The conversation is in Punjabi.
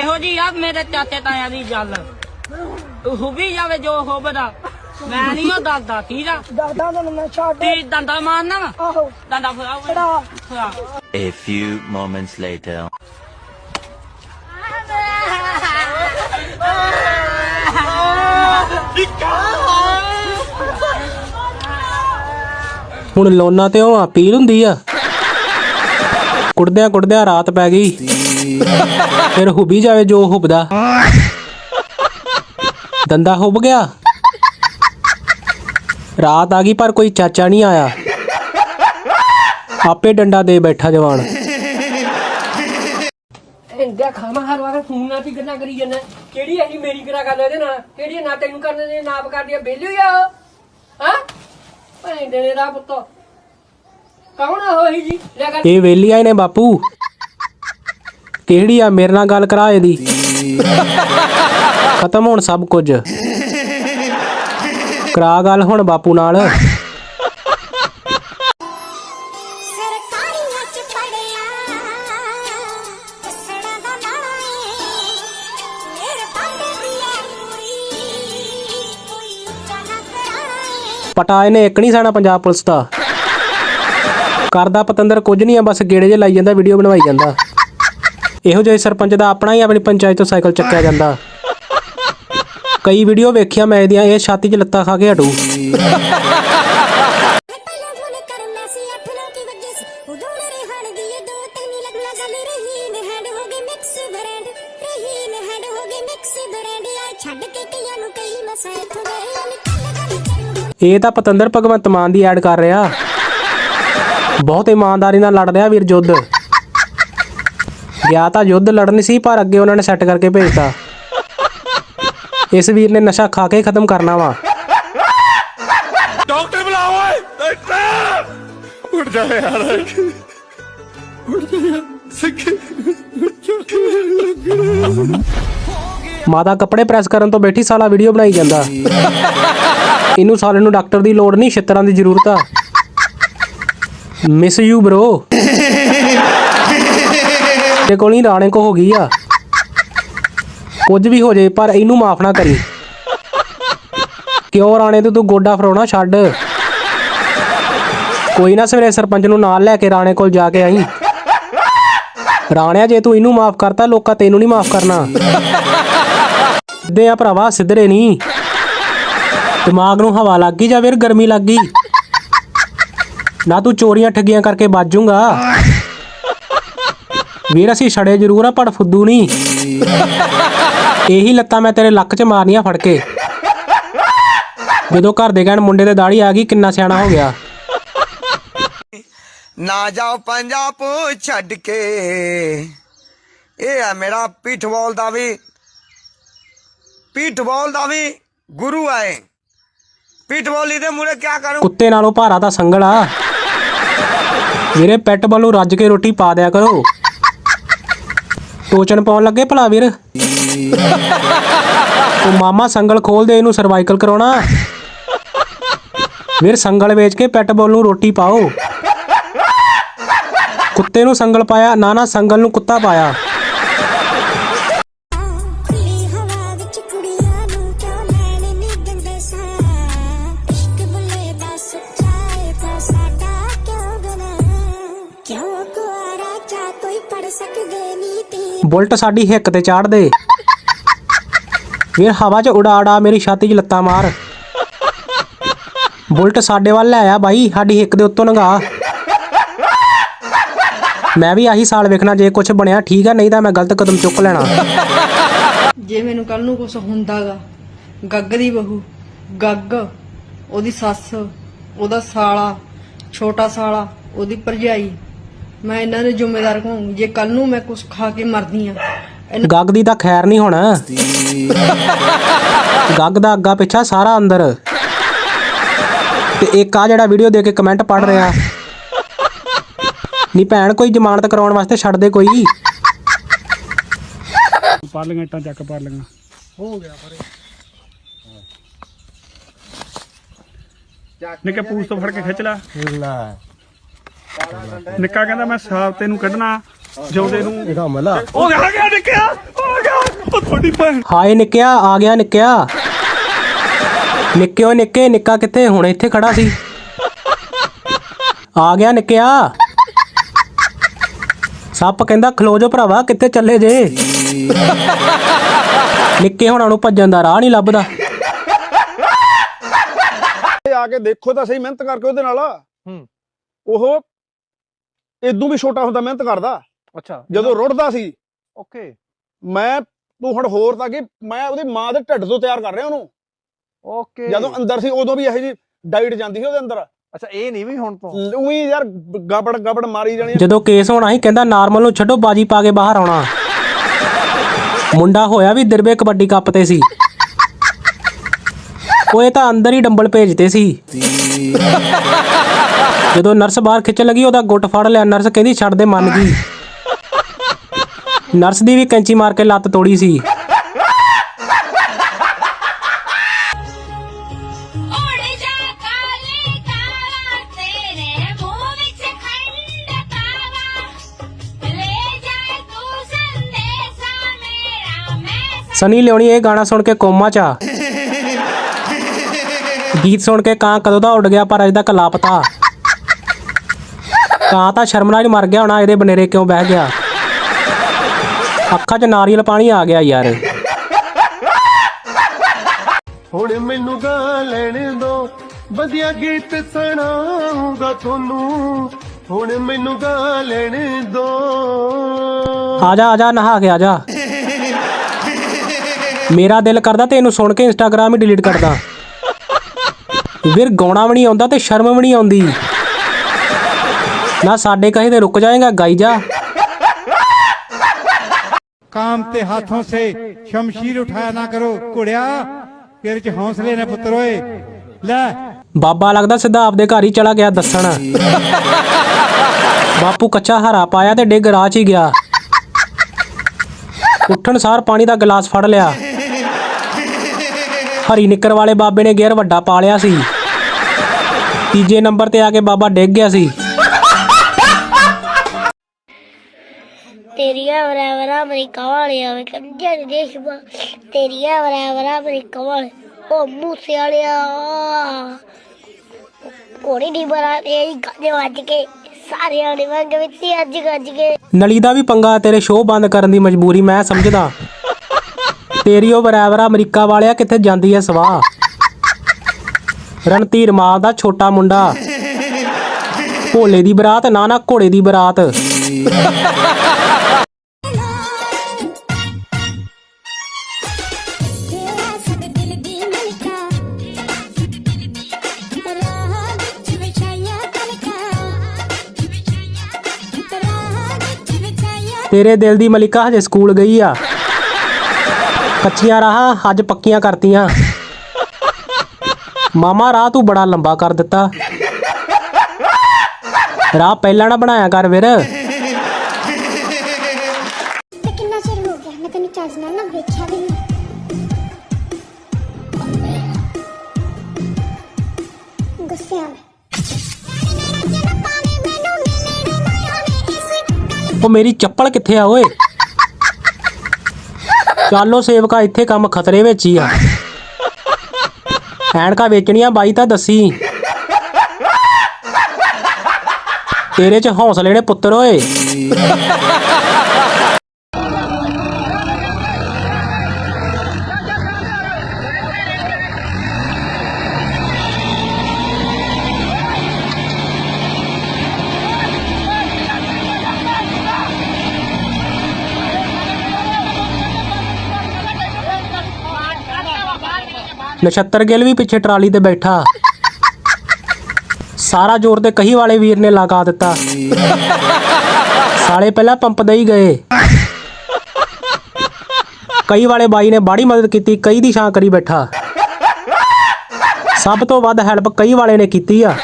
ਇਹੋ ਜੀ ਆ ਮੇਰੇ ਚਾਚੇ ਤਾਇਆਂ ਦੀ ਗੱਲ। ਹੁਬੀ ਜਾਵੇ ਜੋ ਹੋਬਦਾ ਮੈਂ ਨਹੀਂ ਉਹ ਦੱਸਦਾ ਠੀਕ ਆ? ਦਾਦਾ ਦਾ ਮੈਂ ਛੱਡ ਤੀ ਦੰਦਾ ਮਾਰਨਾ ਵਾ? ਆਹੋ। ਦੰਦਾ ਛੜਾ ਫਰਾ A few moments later. ਹੁਣ ਲੋਨਾ ਤੇ ਉਹ ਅਪੀਲ ਹੁੰਦੀ ਆ। ਕੁੜਦਿਆਂ ਕੁੜਦਿਆਂ ਰਾਤ ਪੈ ਗਈ। ਫਿਰ ਹੁਬੀ ਜਾਵੇ ਜੋ ਹੁਬਦਾ। ਦੰਦਾ ਹੁਬ ਗਿਆ। ਰਾਤ ਆ ਗਈ ਪਰ ਕੋਈ ਚਾਚਾ ਨਹੀਂ ਆਇਆ। ਆਪੇ ਡੰਡਾ ਦੇ ਬੈਠਾ ਜਵਾਨ। ਇੰਦਿਆ ਖਾਮਾ ਹਰ ਵਾਰ ਫੋਨ ਨਾਲ ਹੀ ਗੱਲਾਂ ਕਰੀ ਜਾਂਦਾ। ਕਿਹੜੀ ਅਸੀਂ ਮੇਰੀ ਕਰਾ ਗੱਲ ਇਹਦੇ ਨਾਲ? ਕਿਹੜੀ ਨਾ ਤੈਨੂੰ ਕਰਨ ਦੇ ਨਾਪ ਕਰਦੀ ਆ? ਬੇਲੀ ਆ ਹਾਂ? ਨੇ ਦਾ ਪੁੱਤ। ਕੌਣ ਆ ਹੋਈ ਜੀ? ਕਰ। ਇਹ ਵੇਲੀਆਂ ਨੇ ਬਾਪੂ। ਕਿਹੜੀ ਆ? ਮੇਰੇ ਨਾਲ ਗੱਲ ਕਰਾ ਇਹਦੀ। ਖਤਮ ਹੁਣ ਸਭ ਕੁਝ। ਕਰਾ ਗੱਲ ਹੁਣ ਬਾਪੂ ਨਾਲ। ਪਟਾ ਇਹਨੇ ਇੱਕ ਨਹੀਂ ਸਾਣਾ ਪੰਜਾਬ ਪੁਲਿਸ ਦਾ। ਕਰਦਾ ਪਤੰਦਰ ਕੁਝ ਨਹੀਂ ਆ ਬਸ ਗੇੜੇ ਜੇ ਲਾਈ ਜਾਂਦਾ ਵੀਡੀਓ ਬਣਵਾਈ ਜਾਂਦਾ। ਇਹੋ ਜਿਹੇ ਸਰਪੰਚ ਦਾ ਆਪਣਾ ਹੀ ਆਪਣੀ ਪੰਚਾਇਤ ਤੋਂ ਸਾਈਕਲ ਚੱਕਿਆ ਜਾਂਦਾ। ਕਈ ਵੀਡੀਓ ਵੇਖਿਆ ਮੈਂ ਇਹਦੀਆਂ ਇਹ ਛਾਤੀ 'ਚ ਲੱਤਾਂ ਖਾ ਕੇ ਹਟੂ। ਇਹ ਤਾਂ ਪਤੰਦਰ ਭਗਵੰਤ ਮਾਨ ਦੀ ਐਡ ਕਰ ਰਿਹਾ। ਬਹੁਤ ਇਮਾਨਦਾਰੀ ਨਾਲ ਲੜ ਰਿਹਾ ਵੀਰ ਜੁੱਧ। ਗਿਆ ਤਾਂ ਯੁੱਧ ਲੜਨ ਸੀ ਪਰ ਅੱਗੇ ਉਹਨਾਂ ਨੇ ਸੈੱਟ ਕਰਕੇ ਭੇਜਤਾ। ਇਸ ਵੀਰ ਨੇ ਨਸ਼ਾ ਖਾ ਕੇ ਖਤਮ ਕਰਨਾ ਵਾ। ਡਾਕਟਰ ਬੁਲਾਓ ਓਏ ਡਾਕਟਰ! ਉੱਠ ਜਾ ਯਾਰ। ਉੱਠ ਜਾ ਸਿੱਖੇ ਮਾਤਾ ਕੱਪੜੇ ਪ੍ਰੈਸ ਕਰਨ ਤੋਂ ਬੈਠੀ ਸਾਲਾ ਵੀਡੀਓ ਬਣਾਈ ਜਾਂਦਾ। ਇਹਨੂੰ ਸਾਲੇ ਨੂੰ ਡਾਕਟਰ ਦੀ ਲੋੜ ਨਹੀਂ ਛਿੱਤਰਾਂ ਦੀ ਜ਼ਰੂਰਤ ਆ। ਮਿਸ ਯੂ ਬ్రో ਤੇ ਕੋਲ ਨਹੀਂ, ਰਾਣੇ ਕੋ ਹੋ ਗਈ ਆ। ਕੁਝ ਵੀ ਹੋ ਜੇ, ਪਰ ਇਹਨੂੰ ਮਾਫ ਨਾ ਕਰੀ। ਕਿਉਂ ਰਾਣੇ, ਤੇ ਤੂੰ ਗੋਡਾ ਫਰਾਉਣਾ ਛੱਡ। ਕੋਈ ਨਾ ਸਵੇਰੇ ਸਰਪੰਚ ਨੂੰ ਨਾਲ ਲੈ ਕੇ ਰਾਣੇ ਕੋਲ ਜਾ ਕੇ ਆਈ। ਰਾਣਿਆ, ਜੇ ਤੂੰ ਇਹਨੂੰ ਮਾਫ ਕਰਤਾ, ਲੋਕਾਂ ਤੈਨੂੰ ਨਹੀਂ ਮਾਫ ਕਰਨਾ। ਸਿੱਧੇ ਆ ਭਰਾਵਾ, ਸਿੱਧਰੇ ਨਹੀਂ। ਦਿਮਾਗ ਨੂੰ ਹਵਾ ਲੱਗ ਗਈ ਜਾਂ ਫਿਰ ਗਰਮੀ ਲੱਗ ਗਈ? ਨਾ ਤੂੰ ਚੋਰੀਆਂ ਠੱਗੀਆਂ ਕਰਕੇ ਬਾਜੂਗਾ ਵੀਰ ਅਸੀਂ ਛੜੇ ਜ਼ਰੂਰ ਆ ਪਰ ਫੁੱਦੂ ਨਹੀਂ। ਇਹੀ ਲੱਤਾਂ ਮੈਂ ਤੇਰੇ ਲੱਕ 'ਚ ਮਾਰਨੀਆਂ ਫੜ ਕੇ। ਜਦੋਂ ਘਰ ਦੇ ਕਹਿਣ ਮੁੰਡੇ ਤੇ ਦਾੜੀ ਆ ਗਈ ਕਿੰਨਾ ਸਿਆਣਾ ਹੋ ਗਿਆ। ਨਾ ਜਾਓ ਪੰਜਾਬ ਛੱਡ ਕੇ। ਇਹ ਆ ਮੇਰਾ ਪਿੱਠਬੋਲ ਦਾ ਵੀ ਪਿੱਠਬੋਲ ਦਾ ਵੀ ਗੁਰੂ ਆਏ ਪਿੱਠਬੋਲੀ ਦੇ ਮੂਰੇ ਕੀ ਕਰੂੰ? ਕੁੱਤੇ ਨਾਲੋਂ ਭਾਰਾ ਤਾਂ ਸੰਗਲ ਆ। ਵੀਰੇ ਪੈਟ ਵੱਲੋਂ ਰੱਜ ਕੇ ਰੋਟੀ ਪਾ ਦਿਆ ਕਰੋ। ਟੋਚਨ ਪਾਉਣ ਲੱਗੇ ਭਲਾ ਵੀਰ। ਉਹ ਮਾਮਾ ਸੰਗਲ ਖੋਲ ਦੇ ਇਹਨੂੰ ਸਰਵਾਈਕਲ ਕਰਾਉਣਾ। ਵੀਰ ਸੰਗਲ ਵੇਚ ਕੇ ਪੈਟ ਬੋਲ ਨੂੰ ਰੋਟੀ ਪਾਓ। ਕੁੱਤੇ ਨੂੰ ਸੰਗਲ ਪਾਇਆ, ਨਾ ਨਾ ਸੰਗਲ ਨੂੰ ਕੁੱਤਾ ਪਾਇਆ। ਕੁਆਰਾ ਚਾ ਕੋਈ ਪੜ ਸਕਦੇ ਨੀ ਤੀ ਬੁਲਟ ਸਾਡੀ ਹਿੱਕ ਤੇ ਚਾੜ ਦੇ। ਵੀਰ ਹਵਾ 'ਚ ਉਡਾ ਉਡਾ ਮੇਰੀ ਛਾਤੀ 'ਚ ਲੱਤਾਂ ਮਾਰ। ਬੁਲਟ ਸਾਡੇ ਵੱਲ ਲੈ ਆ ਬਾਈ ਸਾਡੀ ਹਿੱਕ ਦੇ ਉੱਤੋਂ ਨੰਗਾ ਮੈਂ ਵੀ ਆਹੀ ਸਾਲ ਵੇਖਣਾ ਜੇ ਕੁਝ ਬਣਿਆ ਠੀਕ ਆ ਨਹੀਂ ਤਾਂ ਮੈਂ ਗਲਤ ਕਦਮ ਚੁੱਕ ਲੈਣਾ। ਜੇ ਮੈਨੂੰ ਕੱਲ ਨੂੰ ਕੁਝ ਹੁੰਦਾਗਾ ਗੱਗ ਦੀ ਬਹੂ ਗੱਗ ਉਹਦੀ ਸੱਸ ਉਹਦਾ ਸਾਲਾ ਛੋਟਾ ਸਾਲਾ ਉਹਦੀ ਭਰਜਾਈ। ਮੈਂ ਇਹਨਾਂ ਦੇ ਜ਼ਿੰਮੇਦਾਰ ਕਹਾਂਗੀ ਜੇ ਕੱਲ ਨੂੰ ਮੈਂ ਕੁਝ ਖਾ ਕੇ ਮਰਦੀ ਆ ਗੱਗ ਦੀ ਤਾਂ ਖੈਰ ਨਹੀਂ ਹੋਣਾ। ਗੱਗ ਦਾ ਅੱਗਾ ਪਿੱਛਾ ਸਾਰਾ ਅੰਦਰ। ਤੇ ਇੱਕ ਆ ਜਿਹੜਾ ਵੀਡੀਓ ਦੇ ਕੇ ਕਮੈਂਟ ਪੜ ਰਿਹਾ। ਨਹੀਂ ਭੈਣ ਕੋਈ ਜ਼ਮਾਨਤ ਕਰਾਉਣ ਵਾਸਤੇ ਛੱਡ ਦੇ ਕੋਈ। ਪੜ ਲਈਆਂ ਇੱਟਾਂ ਚੱਕ ਪੜ ਲਈਆਂ ਹੋ ਗਿਆ ਪਰੇ। ਨਿੱਕੇ ਪੂਛ ਤੋਂ ਫੜ ਕੇ ਖਿੱਚ ਲੈ। ਨਿੱਕਾ ਕਹਿੰਦਾ ਮੈਂ ਸਾਬ ਤੈਨੂੰ ਕੱਢਣਾ ਜਿਉਂਦੇ ਨੂੰ। ਉਹ ਆ ਗਿਆ ਨਿੱਕਿਆ ਹੋ ਗਿਆ। ਤੁਹਾਡੀ ਭੈਣ। ਹਾਏ ਨਿੱਕਿਆ ਆ ਗਿਆ ਨਿੱਕਿਆ। ਨਿੱਕਿਓ ਨਿੱਕੇ ਨਿੱਕਾ ਕਿੱਥੇ? ਹੁਣ ਇੱਥੇ ਖੜਾ ਸੀ। ਆ ਗਿਆ ਨਿੱਕਿਆ। ਸੱਪ ਕਹਿੰਦਾ ਖਲੋ ਜੋ ਭਰਾਵਾ ਕਿੱਥੇ ਚੱਲੇ ਜੇ? ਨਿੱਕੇ ਹੁਣਾਂ ਨੂੰ ਭੱਜਣ ਦਾ ਰਾਹ ਨਹੀਂ ਲੱਭਦਾ। ਇਹ ਆ ਕੇ ਦੇਖੋ ਤਾਂ ਸਹੀ ਮਿਹਨਤ ਕਰਕੇ ਉਹਦੇ ਨਾਲ। ਹੂੰ। ਉਹ ਇਦੋਂ ਵੀ ਛੋਟਾ ਹੁੰਦਾ ਮਿਹਨਤ ਕਰਦਾ। ਅੱਛਾ ਜਦੋਂ ਰੁੜਦਾ ਸੀ ਓਕੇ। ਮੈਂ ਤੂੰ ਹੁਣ ਹੋਰ ਤਾਂ ਕਿ ਮੈਂ ਉਹਦੀ ਮਾਂ ਦੇ ਢਿੱਡ ਤੋਂ ਤਿਆਰ ਕਰ ਰਿਹਾ ਉਹਨੂੰ। ਓਕੇ। ਜਦੋਂ ਅੰਦਰ ਸੀ ਉਦੋਂ ਵੀ ਇਹੋ ਜੀ ਡਾਈਟ ਜਾਂਦੀ ਸੀ ਉਹਦੇ ਅੰਦਰ। ਅੱਛਾ ਇਹ ਨਹੀਂ ਵੀ ਹੁਣ ਤੋਂ? ਉਹੀ ਯਾਰ ਗਬੜ ਗਬੜ ਮਾਰੀ ਜਾਣੀ ਜਦੋਂ ਕੇਸ ਹੋਣਾ ਸੀ ਕਹਿੰਦਾ ਨਾਰਮਲ ਨੂੰ ਛੱਡੋ ਬਾਜੀ ਪਾ ਕੇ ਬਾਹਰ ਆਉਣਾ। ਮੁੰਡਾ ਹੋਇਆ ਵੀ ਦਿਰਵੇ ਕਬੱਡੀ ਕੱਪ ਤੇ ਸੀ। ਉਹ ਇਹ ਤਾਂ ਅੰਦਰ ਹੀ ਡੰਬਲ ਭੇਜਦੇ ਸੀ। ਜਦੋਂ ਨਰਸ ਬਾਹਰ ਖਿੱਚ ਲੱਗੀ ਉਹਦਾ ਗੁੱਟ ਫੜ ਲਿਆ। ਨਰਸ ਕਹਿੰਦੀ ਛੱਡ ਦੇ ਮੰਨ ਗਈ ਨਰਸ ਦੀ ਵੀ ਕੈਂਚੀ ਮਾਰ ਕੇ ਲੱਤ ਤੋੜੀ ਸੀ। ਸਨੀ ਲਿਓਣੀ ਇਹ ਗਾਣਾ ਸੁਣ ਕੇ ਕੋਮਾ ਚ ਆ। ਗੀਤ ਸੁਣ ਕੇ ਕਾਂ ਕਦੋਂ ਦਾ ਉੱਡ ਗਿਆ ਪਰ ਅਜੇ ਤੱਕ ਲਾਪਤਾ। ਕਾਂ ਤਾਂ ਸ਼ਰਮ ਨਾਲ ਹੀ ਮਰ ਗਿਆ ਹੋਣਾ ਇਹਦੇ ਬਨੇਰੇ ਕਿਉਂ ਬਹਿ ਗਿਆ? ਅੱਖਾਂ 'ਚ ਨਾਰੀਅਲ ਪਾਣੀ ਆ ਗਿਆ ਯਾਰ। ਹੁਣ ਮੈਨੂੰ ਗਾ ਲੈਣ ਦੋ ਵਧੀਆ ਗੀਤ ਸੁਣਾਉਂਗਾ ਤੁਹਾਨੂੰ। ਹੁਣ ਮੈਨੂੰ ਗਾ ਲੈਣ ਦੋ। ਆ ਜਾ ਆ ਜਾ ਨਹਾ ਕੇ ਆ ਜਾ। ਮੇਰਾ ਦਿਲ ਕਰਦਾ ਤੇ ਇਹਨੂੰ ਸੁਣ ਕੇ ਇੰਸਟਾਗ੍ਰਾਮ ਹੀ ਡਿਲੀਟ ਕਰਦਾ। ਵੀਰ ਗਾਉਣਾ ਵੀ ਨਹੀਂ ਆਉਂਦਾ ਤੇ ਸ਼ਰਮ ਵੀ ਨਹੀਂ ਆਉਂਦੀ। ਨਾ ਸਾਡੇ ਕਹੇ ਤੇ ਰੁਕ ਜਾਏਗਾ ਗਾਈ ਜਾ। ਕਾਮ ਤੇ ਹੱਥੋਂ ਸੇ ਸ਼ਮਸ਼ੀਰ ਉਠਾਇਆ ਨਾ ਕਰੋ ਘੁੜਿਆ ਤੇਰੇ ਚ ਹੌਸਲੇ ਨੇ ਪੁੱਤਰ ਓਏ। ਲੈ। ਬਾਬਾ ਲੱਗਦਾ ਸਿੱਧਾ ਆਪਦੇ ਘਰ ਹੀ ਚਲਾ ਗਿਆ ਦੱਸਣ। ਬਾਪੂ ਕੱਚਾ ਹਰਾ ਪਾਇਆ ਤੇ ਡਿੱਗ ਰਾਹ ਹੀ ਗਿਆ। ਉੱਠਣ ਸਾਰ ਪਾਣੀ ਦਾ ਗਲਾਸ ਫੜ ਲਿਆ। ਹਰੀ ਨਿੱਕਰ ਵਾਲੇ ਬਾਬੇ ਨੇ ਗੇਰ ਵੱਡਾ ਪਾ ਲਿਆ ਸੀ। ਤੀਜੇ ਨੰਬਰ ਤੇ ਆ ਕੇ ਬਾਬਾ ਡਿੱਗ ਗਿਆ ਸੀ। ਤੇਰੀਆਂ ਬਰਾਬਰ ਅਮਰੀਕਾ ਵਾਲਿਆਂ ਵੇ ਕੰਜਰ ਦੇਸ਼ਮਾ ਤੇਰੀਆਂ ਬਰਾਬਰ ਅਮਰੀਕਾ ਵਾਲੇ। ਉਹ ਮੂਸੇ ਵਾਲਿਆ ਕੋੜੀ ਦੀ ਬਰਾ ਤੇ ਗੱਜ ਵੱਜ ਕੇ, ਸਾਰਿਆਂ ਨੇ ਮੰਗ ਵਿੱਚ ਅੱਜ ਗੱਜ ਕੇ। ਨਲੀ ਦਾ ਵੀ ਪੰਗਾ ਤੇਰੇ ਸ਼ੋਅ ਬੰਦ ਕਰਨ ਦੀ ਮਜਬੂਰੀ ਮੈਂ ਸਮਝਦਾ। ਤੇਰੀ ਉਹ ਬਰਾਬਰ ਅਮਰੀਕਾ ਵਾਲਿਆ ਕਿੱਥੇ ਜਾਂਦੀ ਐ ਸਵਾਹ? ਰਣਧੀਰ ਮਾਲ ਦਾ ਛੋਟਾ ਮੁੰਡਾ। ਭੋਲੇ ਦੀ ਬਰਾਤ, ਨਾ ਨਾ ਘੋੜੇ ਦੀ ਬਰਾਤ। ਤੇਰੇ ਦਿਲ ਦੀ ਮਲਿਕਾ ਹਜੇ ਸਕੂਲ ਗਈ ਆ। ਕੱਚੀਆਂ ਰਾਹਾਂ ਅੱਜ ਪੱਕੀਆਂ ਕਰਤੀਆਂ। ਮਾਮਾ, ਰਾਹ ਤੂੰ ਬੜਾ ਲੰਬਾ ਕਰ ਦਿੱਤਾ। ਰਾਹ ਪਹਿਲਾਂ ਨਾ ਬਣਾਇਆ ਕਰ ਵੀਰ ਕਿੰਨਾ ਚਿਰ ਹੋ ਗਿਆ? ਮੈਂ ਤੈਨੂੰ ਚੱਜ ਨਾਲ ਨਾ ਵੇਖਿਆ ਵੀ ਨਹੀਂ ਉਹ ਮੇਰੀ ਚੱਪਲ ਕਿੱਥੇ ਆ ਓਏ? ਚਾਲੋ ਸੇਵਕਾ ਇੱਥੇ ਕੰਮ ਖਤਰੇ ਵਿੱਚ ਹੀ ਆ। ਐਨਕਾਂ ਵੇਚਣੀਆਂ ਬਾਈ ਤਾਂ ਦੱਸੀ। ਤੇਰੇ 'ਚ ਹੌਸਲੇ ਨੇ ਪੁੱਤਰ ਓਏ। ਨਛੱਤਰ ਗਿੱਲ ਵੀ ਪਿੱਛੇ ਟਰਾਲੀ ਤੇ ਬੈਠਾ। ਸਾਰਾ ਜ਼ੋਰ ਤੇ ਕਹੀ ਵਾਲੇ ਵੀਰ ਨੇ ਲਗਾ ਦਿੱਤਾ। ਸਾਲੇ ਪਹਿਲਾਂ ਪੰਪ ਦੇ ਹੀ ਗਏ। ਕਈ ਵਾਲੇ ਬਾਈ ਨੇ ਬਾੜੀ ਮਦਦ ਕੀਤੀ, ਕਈ ਦੀ ਛਾਂ ਕਰੀ ਬੈਠਾ। ਸਭ ਤੋਂ ਵੱਧ ਹੈਲਪ ਕਈ ਵਾਲੇ ਨੇ ਕੀਤੀ ਆ।